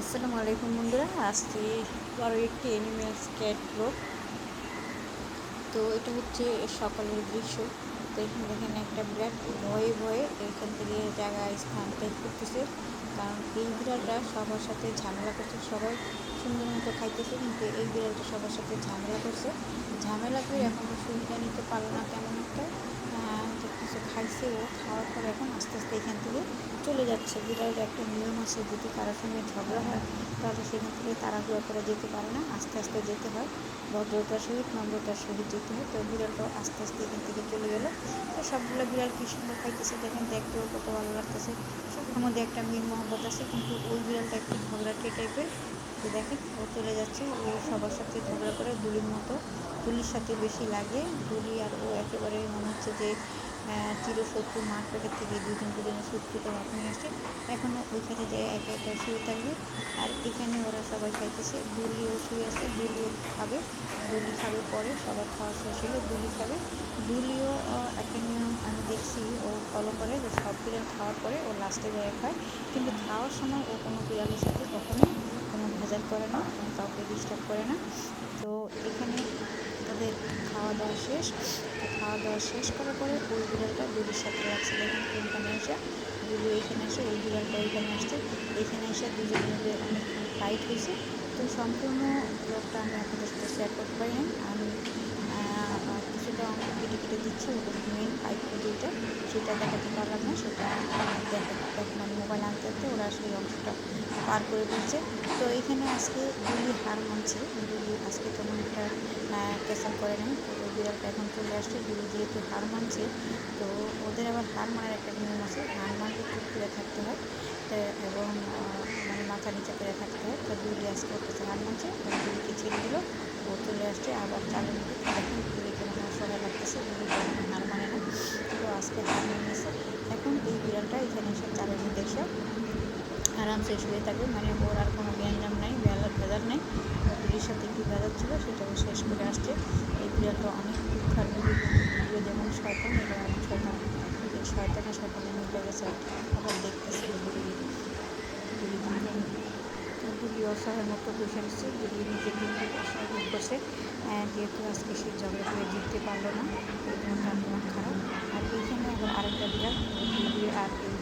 আসসালামু আলাইকুম বন্ধুরা, আজকে আরও একটি অ্যানিমেলস ক্যাট ব্লগ তো এটা হচ্ছে সকালের দৃশ্য। তো এখানে দেখেন একটা বিরাট ভয়ে ভয়ে এখান থেকে জায়গায় স্থান ত্যাগ করতেছে। কারণ এই বিড়ালটা সবার সাথে ঝামেলা করছে, সবাই সুন্দর মতো খাইতেছে, কিন্তু এই বিড়ালটা সবার সাথে ঝামেলা করছে। ঝামেলা করে এখন সুবিধা নিতে পারল না কেমন একটা। কিছু খাইছে, ও খাওয়ার পর এখন আস্তে আস্তে এখান থেকে চলে যাচ্ছে। বিড়ালের একটা নিয়ম আছে, যদি কারোর সঙ্গে ঝগড়া হয়, তাহলে সেখান থেকে তাড়াহুড়া করে যেতে পারে না, আস্তে আস্তে যেতে হয়। ভদ্রতার সহিত নম্রতার সহিত যেতে হয়। তো বিড়ালটাও আস্তে আস্তে এখান থেকে চলে গেল। তো সবগুলো বিড়াল কি সুন্দর খাইতেছে, দেখেন দেখতেও কত ভালো লাগতেছে। সবার মধ্যে একটা মিল মহব্বত আছে, কিন্তু ওই বিড়ালটা একটু ঝগড়াটে টাইপের তো দেখেন, ও চলে যাচ্ছে। ও সবার সাথে ঝগড়া করে, দুলির মতো, দুলির সাথে বেশি লাগে। দুলি আর ও একেবারে মনে হচ্ছে যে চিরশত্রু মাঠ পেটের থেকে দুজন দুজনের শত্রুতা মাঠ নিয়ে আসছে। এখনও ওইখানে যে একা একা শুয়ে থাকবে, আর এখানে ওরা সবাই খাইতেছে, দুলিও শুয়ে আছে, দুলিও খাবে, দুলি খাবে পরে, সবার খাওয়া শেষ হলে দুলি খাবে। দুলিও একটা নিয়ম আমি দেখছি, ও ফলো করে যে সব বিড়াল খাওয়ার পরে ও লাস্টে যায় খায়। কিন্তু খাওয়ার সময় ও কোনো বিড়ালের সাথে কখনোই কোনো ভেজাল করে না কাউকে ডিস্টার্ব করে না। তো এখানে ওদের খাওয়া দাওয়া শেষ। খাওয়া দাওয়া শেষ করার পরে ওই বিড়ালটা দুধের সাথে রাখছে দেখেন কোনখানে এসে দুলি এইখানে এসে, ওই বিড়ালটা ওইখানে আসছে। এইখানে এসে দুজন মিলে অনেক ফাইট হয়েছে। তো সম্পূর্ণ ব্লগটা আমি আপনাদের সাথে শেয়ার করতে পারি আমি কিছুটা অঙ্ক কেটে কেটে দিচ্ছি। ওদের মেন ফাইট যেটা সেটা দেখাতে পারলাম না। সেটা দেখা মানে মোবাইল আনতে আনতে ওরা সেই অংশটা পার করে দিচ্ছে। তো এখানে আজকে দুলি হার মানছে। দুলি আজকে তেমন একটা ক্যাসাল করে নেই তো বিড়ালটা এখন চলে আসছে দুলি যেহেতু হার মানছে, তো ওদের আবার হার মানার একটা নিয়ম আছে হার মানলে চুপ করে থাকতে হয় এবং মানে মাথা নিচে করে থাকতে হয়, তো দুলি আজকে ওর হার মানছে দুলিকে ছেড়ে দিল, ও চলে আসছে, আবার চালের মধ্যে দেখুন দুলিকে মনে অসহায় লাগতেছে দুলি হার মানে না, তো আজকে হার মেনেছে এখন এই বিড়ালটা এখানে এসে চালের মধ্যে এসে আরামসে শুয়ে থাকবে মানে ওর আর কোনো ব্যায়াম নাই বেলার ভেজাল নেই দুলির সাথে একটু ভেজাল ছিল সেটাও আসছে। এই বিড়ালটা অনেক দুঃখার দুলি যেমন শয়তান এবং অনেক শয়তান। শয়তানের শয়তানের মিলে আবার দেখতেছে দুলি দুলি দুলি অসহায়ের মতো বসে আসছে দুলি নিজের দিকে অসহায় বোধ করছে যেহেতু আজকে সে ঝগড়া করে জিততে পারল না, এই জন্য খারাপ। আর এইখানে আবার আরেকটা বিড়াল আর এই